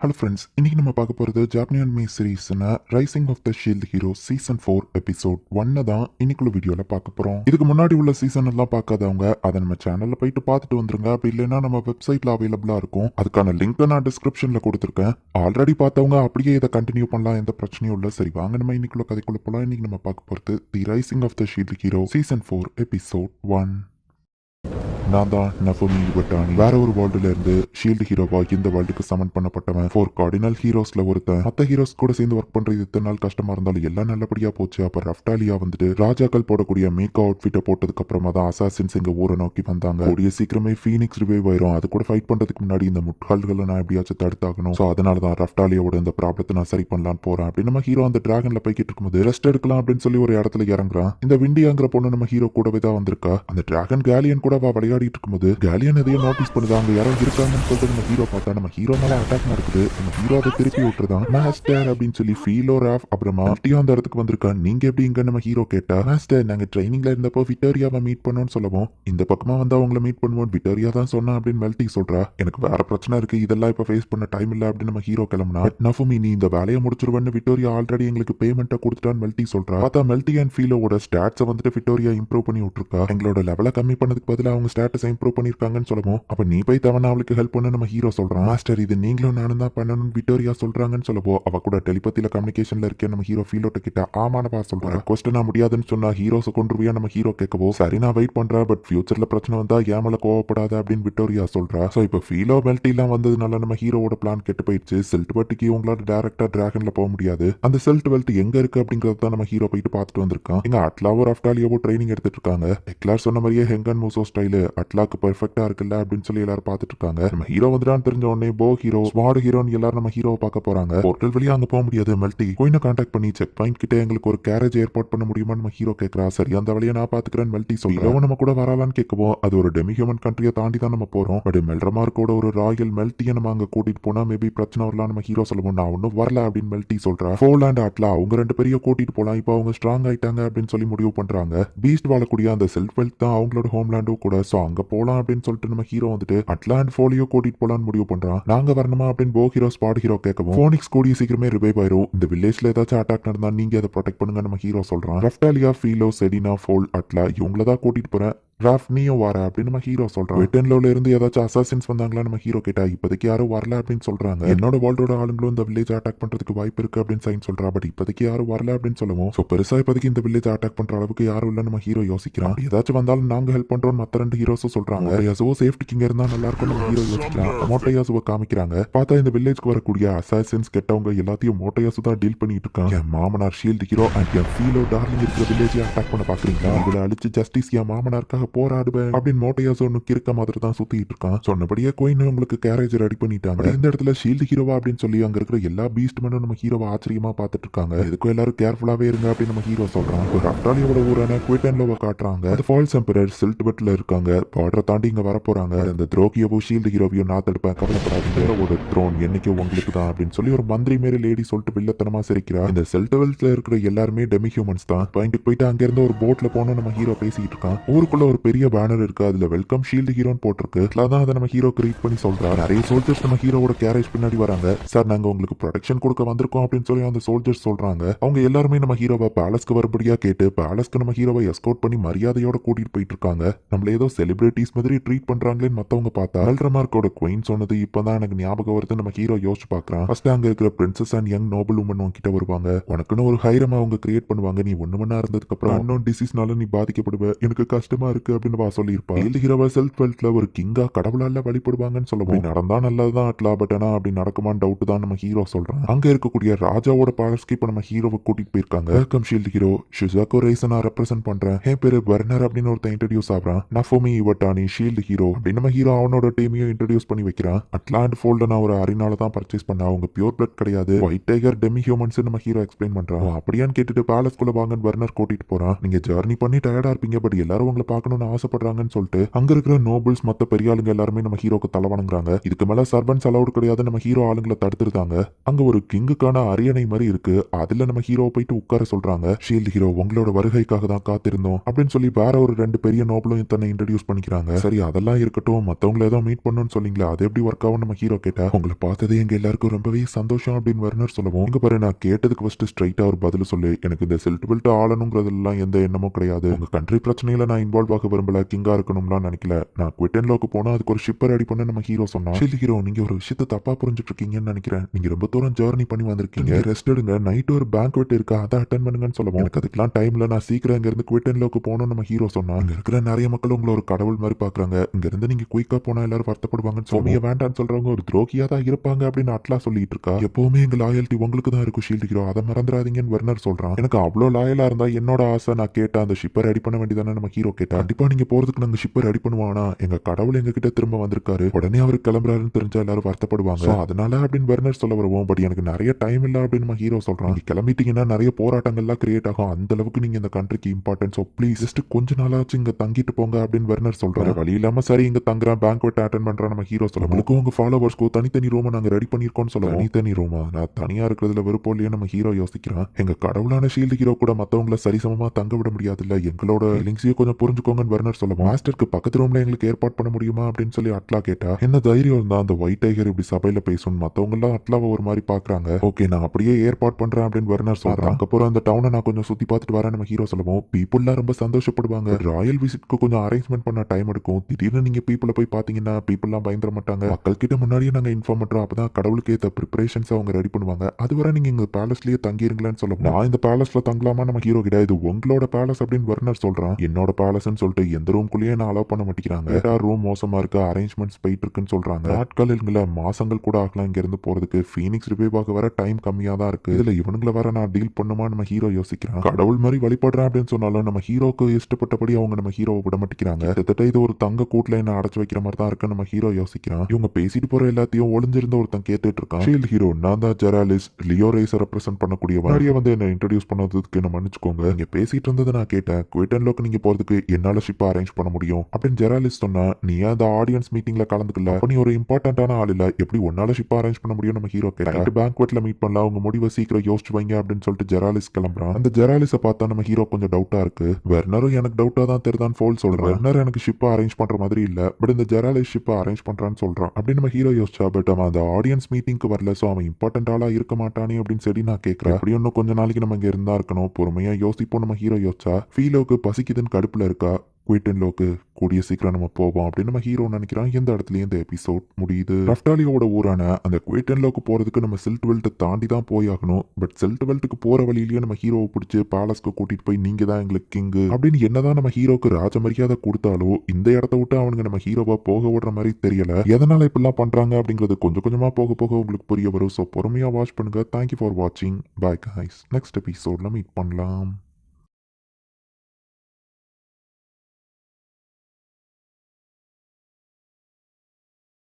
Hello friends இன்றைக்கி நம்ம பார்க்க போகிறது ஜாப்னியான் மீ சீரீஸ்னு rising of the shield hero season four episode ஒன்னு தான் இன்னைக்குள்ள வீடியோவில் பார்க்க போகிறோம் இதுக்கு முன்னாடி உள்ள சீசன் எல்லாம் பார்க்காதவங்க அதை நம்ம சேனலில் போயிட்டு பார்த்துட்டு வந்துருங்க. அப்படி இல்லைன்னா நம்ம வெப்சைட்டில் அவைலபிளாக இருக்கும். அதுக்கான லிங்க் நான் டிஸ்கிரிப்ஷனில் கொடுத்துருக்கேன். ஆல்ரெடி பார்த்தவங்க அப்படியே இதை கண்டினியூ பண்ணலாம் எந்த பிரச்சனையும் இல்லை. சரி வாங்க நம்ம இன்னைக்குள்ள கதைக்குள்ள போகலாம் இன்னைக்கு நம்ம பார்க்க போகிறது the rising of the shield hero season four episode one நான் தான் நஃபுமி இவட்டானி வேற ஒரு வேர்ல்டுல இருந்து ஷீல்டு ஹீரோவா இந்த வேர்ல்டுக்கு சமன் பண்ணப்பட்டவன். ஃபோர் கார்டினல் ஹீரோஸ்ல ஒருத்தன். மத்த ஹீரோஸ் கூட சேர்ந்து ஒர்க் பண்றது இத்தனை நாள் கஷ்டமா இருந்தாலும் எல்லாம் நல்லபடியா போச்சு. அப்ப ரஃப்டாலியா வந்துட்டு ராஜாக்கள் போடக்கூடிய மேக் அவுட்ஃபிட்டை போட்டதுக்கு அப்புறமா தான் அசாசின்ஸ் எங்க ஊரை நோக்கி வந்தாங்க. கூடிய சீக்கிரமே ஃபீனிக்ஸ் ரிவைவ் ஆயிரும். அது கூட ஃபைட் பண்றதுக்கு முன்னாடி இந்த முட்கால்களை நான் எப்படியாச்சும் தடுத்தாகணும். ஸோ அதனால தான் ரஃப்டாலியோட இந்த ப்ராப்ளத்தை நான் சரி பண்ணலான்னு போறேன். அப்படின்னு நம்ம ஹீரோ அந்த டிராகன்ல போய்கிட்டு இருக்கும்போது ரெஸ்ட் எடுக்கலாம் அப்படின்னு சொல்லி ஒரு இடத்துல இறங்குறான். இந்த விண்டியாங்கிற பொண்ணு நம்ம ஹீரோ கூடவே தான் வந்திருக்கா. அந்த டிராகன் கேலியன் கூட அவ விளையாடிட்டு இருக்கும்போது கேலியன் எதையும் நோட்டீஸ் பண்ணுது அங்க யாரோ இருக்காங்கன்னு சொல்லிட்டு நம்ம ஹீரோ பார்த்தா நம்ம ஹீரோ மேல அட்டாக் நடக்குது நம்ம ஹீரோ அதை திருப்பி விட்டுருதான் மாஸ்டர் அப்படின்னு சொல்லி ஃபீலோ ராஃப் அப்புறமா மல்டியும் அந்த இடத்துக்கு வந்திருக்கா? நீங்க எப்படி இங்க நம்ம ஹீரோ கேட்டா மாஸ்டர் நாங்க ட்ரைனிங்ல இருந்தப்போ விக்டோரியாவை மீட் பண்ணோம்னு சொல்லவும் இந்த பக்கமா வந்து அவங்கள மீட் பண்ணுவோம் விக்டோரியா தான் சொன்னா அப்படின்னு மெல்டி சொல்றா. எனக்கு வேற பிரச்சனை இருக்கு. இதெல்லாம் இப்ப ஃபேஸ் பண்ண டைம் இல்ல அப்படின்னு நம்ம ஹீரோ கிளம்புனா பட் நஃபுமி நீ இந்த வேலையை முடிச்சிருவேன்னு விக்டோரியா ஆல்ரெடி எங்களுக்கு பேமெண்ட்டை கொடுத்துட்டான்னு மெல்டி சொல்றா. பார்த்தா மெல்டி அண்ட் ஃபீலோட ஸ்டாட்ஸை வந்துட்டு விக்டோரியா இம்ப்ரூவ் பண்ணி விட்டுருக்கா. எங்களோட லெவலை கம்மி பண்ணதுக்கு பதிலாக அவங்க ஸ்டேட்டஸ் இம்ப்ரூவ் பண்ணிருக்காங்கன்னு சொல்லவும் அப்போ நீ போய் தவணை அவளுக்கு ஹெல்ப் பண்ணு நம்ம ஹீரோ சொல்கிறான் மாஸ்டர் இது நீங்களும் நானும் தான் பண்ணணும்னு விட்டோரியா சொல்கிறாங்கன்னு சொல்லவோ அவ கூட டெலிபத்தியில் கம்யூனிகேஷனில் இருக்கே நம்ம ஹீரோ ஃபீலோட்ட கிட்ட ஆமானவா சொல்கிறேன் கொஸ்டின் முடியாதுன்னு சொன்னால் ஹீரோஸை கொண்டுருவியா நம்ம ஹீரோ கேட்கவோ? சரி நான் வெயிட் பண்ணுறேன் பட் ஃபியூச்சரில் பிரச்சனை வந்தால் ஏன் மேலே கோவப்படாத அப்படின்னு விட்டோரியா சொல்கிறா ஸோ இப்போ ஃபீலோ மெல்ட்டிலாம் வந்ததுனால நம்ம ஹீரோவோட பிளான் கெட்டு போயிடுச்சு. செல்ட் பட்டிக்கு உங்களால டேரக்டாக ட்ராகனில் போக முடியாது. அந்த செல்ட் வெல்ட் எங்கே இருக்கு அப்படிங்கிறத தான் நம்ம ஹீரோ போயிட்டு பார்த்துட்டு வந்திருக்கான். எங்கள் அட்லாவோ அஃப்டாலியாவோ ட்ரைனிங் எடுத்துட்டு இருக்காங்க. எக்லார் சொன்ன மாதிரியே ஹெங்கன் மூசோ ஸ்டைலு அட்லாக்கு பெர்ஃபெக்டா இருக்குல்ல அப்படின்னு சொல்லி எல்லாரும் பார்த்துட்டு இருக்காங்க நம்ம ஹீரோ வந்துடான்னு தெரிஞ்ச உடனே போ ஹீரோ ஸ்வாட் ஹீரோன்னு எல்லாரும் நம்ம ஹீரோவை பார்க்க போறாங்க. போர்ட்டல் வழியா அங்க போக முடியாது மெல்டி கோயினை கான்டாக்ட் பண்ணி செக் பாயிண்ட் கிட்ட எங்களுக்கு ஒரு கேரேஜ் ஏற்பாடு பண்ண முடியுமா நம்ம ஹீரோ கேட்கறா சரி அந்த வழியை நான் பாத்துக்கிறேன் மெல்டி சொல்லி ஹீரோ நம்ம கூட வராலான்னு கேட்கவோ அது ஒரு டெமி ஹியூமன் கண்ட்ரியை தாண்டி தான் நம்ம போறோம். பட் மெல்ரமார்க்கோட ஒரு ராயல் மெல்ட்டியை நம்ம அங்க கூட்டிட்டு போனா மேபி பிரச்சனை வரலாம் நம்ம ஹீரோ சொல்லுவோம். நான் ஒன்னும் வரல அப்படின்னு மெல்ட்டி சொல்றா. ஃபோல் அண்ட் அட்லா அவங்க ரெண்டு பேரையும் கூட்டிட்டு போலாம். இப்போ அவங்க ஸ்ட்ராங் ஆயிட்டாங்க அப்படின்னு சொல்லி முடிவு பண்றாங்க. பீஸ்ட் வாழக்கூடிய அந்த செல்ஃப் வெல்த் தான் அவங்களோட ஹோம்லேண்டும் கூட. ஸோ அங்க போலாம் அப்படின்னு சொல்லிட்டு நம்ம ஹீரோ வந்துட்டு அட்லாண்ட் ஃபோலியோ கூட்டிட்டு போலான்னு முடிவு பண்றான். நாங்க வரணுமா அப்படின்னு போ ஹீரோ ஸ்பாட் ஹீரோ கேட்கவும் போனிக்ஸ் கூடிய சீக்கிரமே ரிவைவ் ஆயிரும். இந்த வில்லேஜ்ல ஏதாச்சும் அட்டாக் நடந்தா நீங்க அதை ப்ரொடெக்ட் பண்ணுங்க நம்ம ஹீரோ சொல்றான். ரஃப்டாலியா ஃபீலோ செடினா ஃபோல் அட்லா இவங்கள தான் கூட்டிட்டு போறேன். ராஃப் நீயும் வர அப்படின்னு நம்ம ஹீரோ சொல்றோம் வெட்டன்லோல இருந்து ஏதாச்சும் அசாசின்ஸ் வந்தாங்களா நம்ம ஹீரோ கேட்டா இப்போதைக்கு யாரும் வரல அப்படின்னு சொல்றாங்க. என்னோட வேர்ல்டோட ஆளுங்களும் இந்த வில்லேஜ் அட்டாக் பண்றதுக்கு வாய்ப்பு இருக்கு அப்படின்னு சைன் சொல்றா. பட் இப்போதைக்கு யாரும் வரல அப்படின்னு சொல்லுவோம் ஸோ பெருசா இப்போதைக்கு இந்த வில்லேஜ் அட்டாக் பண்ற அளவுக்கு யாரும் இல்ல நம்ம ஹீரோ யோசிக்கிறான். ஏதாச்சும் வந்தாலும் நாங்க ஹெல்ப் பண்றோம் மத்த ரெண்டு ஹீரோஸும் சொல்றாங்க. யாசுவோ சேஃப்டிக்கு இங்க இருந்தா நல்லா இருக்கும் நம்ம ஹீரோ யோசிக்கிறான். மோட்டையாசுவை காமிக்கிறாங்க. பார்த்தா இந்த வில்லேஜ்க்கு வரக்கூடிய அசாசின்ஸ் கெட்டவங்க எல்லாத்தையும் மோட்டையாசு தான் டீல் பண்ணிட்டு இருக்கான். என் மாமனார் ஷீல்டு ஹீரோ அண்ட் என் ஃபீலோ டார்லிங் இருக்கிற வில்லேஜை அட்டாக் பண்ண பாக்குறீங்களா? இதுல அழிச்சு ஜஸ்டிஸ் என் மாமனாருக்காக போராடுவேன் அப்படின்னு மோட்டையா சொன்னு கிறுக்க மாதிரி தான் சுத்திட்டு இருக்கான். சொன்னபடியே கோயின் உங்களுக்கு கேரேஜ் ரெடி பண்ணிட்டாங்க. இந்த இடத்துல ஷீல்டு ஹீரோவா அப்படின்னு சொல்லி அங்க இருக்கிற எல்லா பீஸ்ட் மேனும் நம்ம ஹீரோவை ஆச்சரியமா பார்த்துட்டு இருக்காங்க. இதுக்கும் எல்லாரும் கேர்ஃபுல்லாவே இருங்க அப்படின்னு நம்ம ஹீரோ சொல்றான். ஒரு அப்டாலியோட ஊரான குவிட்டன்லோவை காட்டுறாங்க. அது ஃபால்ஸ் எம்பரர் சில்ட் பெட்ல இருக்காங்க. பார்டரை தாண்டி இங்க வர போறாங்க. அந்த துரோகியவோ ஷீல்டு ஹீரோவையும் நான் தடுப்பேன். கவலைப்படாதீங்க. ஒரு த்ரோன் என்னைக்கு உங்களுக்கு தான் அப்படின்னு சொல்லி ஒரு மந்திரி மாரி லேடி சொல்லிட்டு வில்லத்தனமா சிரிக்கிறா. இந்த செல்டவெல்ஸ்ல இருக்கிற எல்லாருமே டெமி ஹியூமன்ஸ் தான். பாயிண்ட்டுக்கு போயிட்டு அங்க இருந்து ஒரு போட்ல போனோம் நம்ம ஹீரோ பேசிட்டு இருக்கான். ஊருக்குள்ள ஒரு பெரிய பேனர் இருக்கு அதுல வெல்கம் ஷீல்டு ஹீரோன்னு போட்டிருக்கு. அதான் அதை நம்ம ஹீரோ கிரியேட் பண்ணி சொல்றா நிறைய சோல்ஜர்ஸ் நம்ம ஹீரோவோட கேரேஜ் பின்னாடி வராங்க. சார் நாங்க உங்களுக்கு ப்ரொடக்ஷன் கொடுக்க வந்திருக்கோம் அப்படின்னு சொல்லி அந்த சோல்ஜர்ஸ் சொல்றாங்க. அவங்க எல்லாருமே நம்ம ஹீரோவை பேலஸ்க்கு வரும்படியா கேட்டு பேலஸ்க்கு நம்ம ஹீரோவை எஸ்கோட் பண்ணி மரியாதையோட கூட்டிட்டு போயிட்டு இருக்காங்க. நம்மள ஏதோ செலிபிரிட்டிஸ் மாதிரி ட்ரீட் பண்றாங்களேன்னு மத்தவங்க பார்த்தா அல்ட்ரமார்க்கோட குயின் சொன்னது இப்பதான் எனக்கு ஞாபகம் வருது நம்ம ஹீரோ யோசிச்சு பாக்குறான் ஃபர்ஸ்ட் அங்க இருக்கிற princess and young noble woman உங்ககிட்ட வருவாங்க. உனக்குன்னு ஒரு ஹைரம் அவங்க கிரியேட் பண்ணுவாங்க. நீ ஒண்ணு மணி இருந்ததுக்கு அப்புறம் அன்னோன் டிசீஸ்னால நீ பாதிக்கப்படுவ. எனக்கு கஷ்டமா இருக்கு. அப்படின்னு வா சொல்லியிருப்பா ஹீரோவை செல்ஃப் வெல்த்ல ஒரு கிங்கா கடவுளால வழிபடுவாங்கன்னு சொல்லுவோம் நடந்தா நல்லதுதான் அட்லா பட் ஆனா அப்படி நடக்குமான்னு டவுட் தான் நம்ம ஹீரோ சொல்றான் அங்க இருக்கக்கூடிய ராஜாவோட பாலஸ்க்கு இப்ப நம்ம ஹீரோவை கூட்டிட்டு போயிருக்காங்க. வெல்கம் ஷீல்டு ஹீரோ ஷிசாக்கோ ரைஸ் நான் ரெப்ரசென்ட் பண்றேன். என் பேரு பர்னர் அப்படின்னு ஒருத்தன் இன்ட்ரடியூஸ் ஆகிறான். நஃபோமி இவட்டானி ஷீல்டு ஹீரோ அப்படின்னு நம்ம ஹீரோ அவனோட டீமையும் இன்ட்ரடியூஸ் பண்ணி வைக்கிறான். அட்லாண்ட் ஃபோல்ட நான் ஒரு அரினால தான் பர்ச்சேஸ் பண்ணேன் அவங்க பியூர் பிளட் கிடையாது. ஒயிட் டைகர் டெமி ஹியூமன்ஸ் நம்ம ஹீரோ எக்ஸ்பிளைன் பண்றான். அப்படியான்னு கேட்டுட்டு பேலஸ்குள்ள வாங்கன்னு பர்னர் கூட்டிட்டு போறான். நீங்க ஜர்னி பண்ணி டயர்டா இருப்பீங்க பட் எல்லாரும் உங்களை பார்க்கணும் பண்ணணும்னு ஆசைப்படுறாங்கன்னு சொல்லிட்டு அங்க இருக்கிற நோபல்ஸ் மத்த பெரிய ஆளுங்க எல்லாருமே நம்ம ஹீரோக்கு தலை வணங்குறாங்க இதுக்கு மேல சர்வன்ஸ் அலவுட் கிடையாது நம்ம ஹீரோ ஆளுங்களை தடுத்துருந்தாங்க அங்க ஒரு கிங்குக்கான அரியணை மாதிரி இருக்கு. அதுல நம்ம ஹீரோ போயிட்டு உட்கார சொல்றாங்க. ஷீல்ட் ஹீரோ உங்களோட வருகைக்காக தான் காத்திருந்தோம் அப்படின்னு சொல்லி வேற ஒரு ரெண்டு பெரிய நோபலும் தன்னை இன்ட்ரடியூஸ் பண்ணிக்கிறாங்க. சரி அதெல்லாம் இருக்கட்டும். மத்தவங்கள ஏதோ மீட் பண்ணணும்னு சொன்னீங்களா அது எப்படி ஒர்க் ஆகும் நம்ம ஹீரோ கேட்டா உங்களை பார்த்ததே எங்க எல்லாருக்கும் ரொம்பவே சந்தோஷம் அப்படின்னு வர்னர் சொல்லுவோம். இங்க பாரு நான் கேட்டதுக்கு ஃபர்ஸ்ட் ஸ்ட்ரைட்டா ஒரு பதில் சொல்லு. எனக்கு இந்த செல்ட் பெல்ட் ஆளணுங்கிறதுலாம் எந்த எண்ணமும் கிடையாது. உங்க கண்ட்ரி பிரச்சனையில நான் இன்வால்வ் ஆக விரும்பல கிங்கா இருக்கணும்லாம் நினைக்கல. நான் குவிட்டன் லோக்கு போனா அதுக்கு ஒரு ஷிப்பர் ரெடி பண்ண நம்ம ஹீரோ சொன்னா. ஷீல்ட் ஹீரோ நீங்க ஒரு விஷயத்தை தப்பா புரிஞ்சுட்டு இருக்கீங்கன்னு நினைக்கிறேன். நீங்க ரொம்ப தூரம் ஜேர்னி பண்ணி வந்திருக்கீங்க. ரெஸ்ட் எடுங்க. நைட் ஒரு பேங்க்வெட் இருக்கா? அதை அட்டன் பண்ணுங்கன்னு சொல்லுவோம். எனக்கு அதுக்கெல்லாம் டைம்ல நான் சீக்கிரம் இங்க இருந்து குவிட்டன் லோக்கு போகணும் நம்ம ஹீரோ சொன்னா இங்க இருக்கிற நிறைய மக்கள் உங்களை ஒரு கடவுள் மாதிரி பாக்குறாங்க இங்க இருந்து நீங்க குயிக்கா போனா எல்லாரும் வருத்தப்படுவாங்கன்னு சொல்லுவீங்க வேண்டாம்னு சொல்றவங்க ஒரு துரோகியா தான் இருப்பாங்க அப்படின்னு அட்லா சொல்லிட்டு இருக்கா. எப்பவுமே எங்க லாயல்ட்டி உங்களுக்கு தான் இருக்கும் ஷீல்டு ஹீரோ அதை மறந்துடாதீங்கன்னு வர்னர் சொல்றான். எனக்கு அவ்வளோ லாயலா இருந்தா என்னோட ஆசை நான் கேட்டேன். அந்த ஷிப்பை ரெடி பண்ண வேண்டியதானே நம்ம ஹீரோ கேட்டா? கண்டிப்பா நீங்க போறதுக்கு நாங்க ஷிப்பை ரெடி பண்ணுவானா எங்க கடவுள் எங்க கிட்ட திரும்ப வந்திருக்காரு. உடனே அவர் கிளம்புறாருன்னு தெரிஞ்சா எல்லாரும் வருத்தப்படுவாங்க. அதனால அப்படின்னு வர்னர் சொல்ல வருவோம். பட் எனக்கு நிறைய டைம் இல்ல அப்படின்னு நம்ம ஹீரோ சொல்றான். நீங்க கிளம்பிட்டீங்கன்னா நிறைய போராட்டங்கள்லாம் கிரியேட் ஆகும். அந்த அளவுக்கு நீங்க இந்த கண்ட்ரிக்கு இம்பார்ட்டன்ஸ் ஸோ ப்ளீஸ் ஜஸ்ட் கொஞ்ச நாளாச்சும் இங்க தங்கிட்டு போங்க அப்படின்னு வர்னர் சொல்றாரு. வழி இல்லாம சரி இங்க தங்குறேன். பேங்க் அட்டன் பண்றேன் நம்ம ஹீரோ சொல்ல. உங்களுக்கு உங்க ஃபாலோவர்ஸ்க்கு தனித்தனி ரூம் நாங்க ரெடி பண்ணிருக்கோம்னு சொல்லுவோம். தனித்தனி ரூமா நான் தனியா இருக்கிறதுல விருப்பம் இல்லையே நம்ம ஹீரோ யோசிக்கிறான். எங்க கடவுளான ஷீல்டு ஹீரோ கூட மத்தவங்கள சரிசமமா தங்க விட முடியாதுல்ல. எங்களோட ஃபீலிங்ஸையும் கொஞ்சம் புரிஞ்சுக்கோங்கன்னு வர்னர் சொல்ல மாஸ்டருக்கு பக்கத்து ரூம்ல எங்களுக்கு ஏற்பாடு பண்ண முடியுமா? அப்படின்னு சொல்லி அட்லா கேட்டா என்ன தைரியம் இருந்தா அந்த ஒயிட் டைகர் இப்படி சபையில பேசணும் மத்தவங்க எல்லாம் அட்லாவை ஒரு மாதிரி பாக்குறாங்க. ஓகே நான் அப்படியே ஏற்பாடு பண்றேன் அப்படின்னு வர்னர் சொல்றான். அதுக்கப்புறம் அந்த டவுனை நான் கொஞ்சம் சுத்தி பார்த்துட்டு வரேன் நம்ம ஹீரோ சொல்லுவோம். பீப்புள்லாம் ரொம்ப சந்தோஷப்படுவாங்க. ராயல் விசிட்க்கு கொஞ்சம் அரேஞ்ச்மெண்ட் பண்ண டைம் எடுக்கும். திடீர்னு நீங்க பீப்புளை போய் பாத்தீங்கன்னா பீப்புள்லாம் பயந்துட மாட்டாங்க. மக்கள் கிட்ட முன்னாடியே நாங்க இன்ஃபார்ம் பண்றோம். அப்பதான் கடவுளுக்கு ஏத்த ப்ரிப்பரேஷன்ஸ் அவங்க ரெடி பண்ணுவாங்க. அதுவரை நீங்க எங்க பேலஸ்லயே தங்கிருங்களேன்னு சொல்லுவோம். நான் இந்த பேலஸ்ல தங்கலாமா நம்ம ஹீரோ கிட்ட? இது உங்களோட பேலஸ் அப்படின்னு வர்னர் சொல்றான். என்னோட பேலஸ்னு சொல்லிட்டு எந்த ரூம்குள்ளேயே நான் அலோவ் பண்ண மாட்டேங்கிறாங்க. ரூம் மோசமா இருக்கு அரேஞ்ச்மெண்ட்ஸ் போயிட்டு இருக்குன்னு சொல்றாங்க. நாட்கள் இல்லைங்கள மாசங்கள் கூட ஆகலாம் இங்க இருந்து போறதுக்கு ஃபீனிக்ஸ் பார்க்க வர டைம் கம்மியா தான் இருக்கு. இதுல இவனுங்களை வர நான் டீல் பண்ணுமா? நம்ம ஹீரோ யோசிக்கிறான். கடவுள் மாதிரி வழிபடுறேன் அப்படின்னு சொன்னாலும் நம்ம ஹீரோக்கு இஷ்டப்பட்டபடி அவங்க நம்ம ஹீரோவை விட மாட்டேங்கிறாங்க. கிட்டத்தட்ட இது ஒரு தங்க கூட்டுல என்ன அடைச்சு வைக்கிற மாதிரி தான் இருக்கு நம்ம ஹீரோ யோசிக்கிறான். இவங்க பேசிட்டு போற எல்லாத்தையும் ஒளிஞ்சிருந்த ஒருத்தன் கேட்டுட்டு இருக்கான். ஷீல் ஹீரோ நான் தான் ஜெராலிஸ் லியோ ரேஸை ரெப்ரசென்ட் பண்ணக்கூடிய நிறைய வந்து என்ன இன்ட்ரடியூஸ் பண்ணதுக்கு என்ன மன்னிச்சுக்கோங்க. நீங்க பேசிட்டு இருந்ததை நான் கேட்டேன். குவிட்டன் லோக்கு நீங்க போறதுக்கு என்னால ஷிப் அரேஞ்ச் பண்ண முடியும். அப்படின்னு ஜெராலிஸ் சொன்னா நீ அந்த ஆடியன்ஸ் மீட்டிங்ல கலந்துக்கல? நீ ஒரு இம்பார்ட்டன்டான ஆள் இல்ல. எப்படி ஒன்னால ஷிப் அரேஞ்ச் பண்ண முடியும்? நம்ம ஹீரோ கேட்டா பேங்க்வெட்ல மீட் பண்ணலாம். உங்க முடிவை சீக்கிரம் யோசிச்சு வைங்க அப்படின்னு சொல்லிட்டு ஜெராலிஸ் கிளம்புறான். அந்த ஜெராலிஸை பார்த்தா நம்ம ஹீரோ கொஞ்சம் டவுட்டா இருக்கு. வெர்னரும் எனக்கு டவுட்டா தான் தெரியுதான் ஃபோல் சொல்றேன். வெர்னர் எனக்கு ஷிப்பை அரேஞ்ச் பண்ற மாதிரி இல்ல. பட் இந்த ஜெராலிஸ் ஷிப்பை அரேஞ்ச் பண்றான்னு சொல்றான். அப்படின்னு நம்ம ஹீரோ யோசிச்சா பட் அவன் அந்த ஆடியன்ஸ் மீட்டிங்க்கு வரல. சோ அவன் இம்பார்ட்டன்ட் ஆளா இருக்க மாட்டானே? அப்படின்னு சொல்லி நான் கேட்கறேன் அப்படி இன்னும் கொஞ்ச நாளைக்கு நம்ம இங்க இருந்தா இருக்கணும். பொறுமையா யோசிப்போம் நம்ம ஹீரோ யோசிச்சா. ஃபீலோக்கு பசிக்குதுன்னு கடுப்புல இருக்கா? குயிட்டன் லோக்கு கூடிய சீக்கிரம் நம்ம போவோம் அப்படின்னு நம்ம ஹீரோ நினைக்கிறான். இந்த இடத்துலயும் இந்த எபிசோட் முடியுது. ரஃப்டாலியோட ஊரான அந்த குயிட்டன் லோக்கு போறதுக்கு நம்ம சில்ட் வெல்ட் தாண்டி தான் போய் ஆகணும் பட் சில்ட் டுவெல்ட்டுக்கு போற வழியிலேயே நம்ம ஹீரோவை பிடிச்சி பேலஸ்க்கு கூட்டிட்டு போய் நீங்க தான் எங்களுக்கு கிங்கு அப்படின்னு என்னதான் நம்ம ஹீரோக்கு ராஜ மரியாதை கொடுத்தாலோ இந்த இடத்த விட்டு அவனுங்க நம்ம ஹீரோவா போக விடுற மாதிரி தெரியல. எதனால இப்படிலாம் பண்றாங்க அப்படிங்கிறது கொஞ்சம் கொஞ்சமா போக போக உங்களுக்கு புரிய வரும். ஸோ பொறுமையா வாட்ச் பண்ணுங்க. தேங்க்யூ ஃபார் வாட்சிங் பாய் guys. நெக்ஸ்ட் எபிசோட்ல மீட் பண்ணலாம்.